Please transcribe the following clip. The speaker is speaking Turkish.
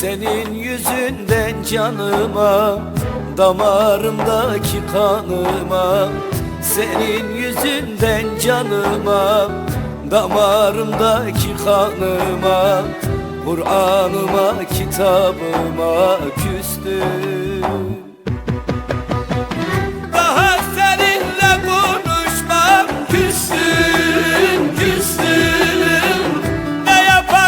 Senin yüzünden canıma Damarımdaki kanıma. Senin yüzünden canıma Damarımdaki kanıma. Kur'an'ıma kitabıma küstüm.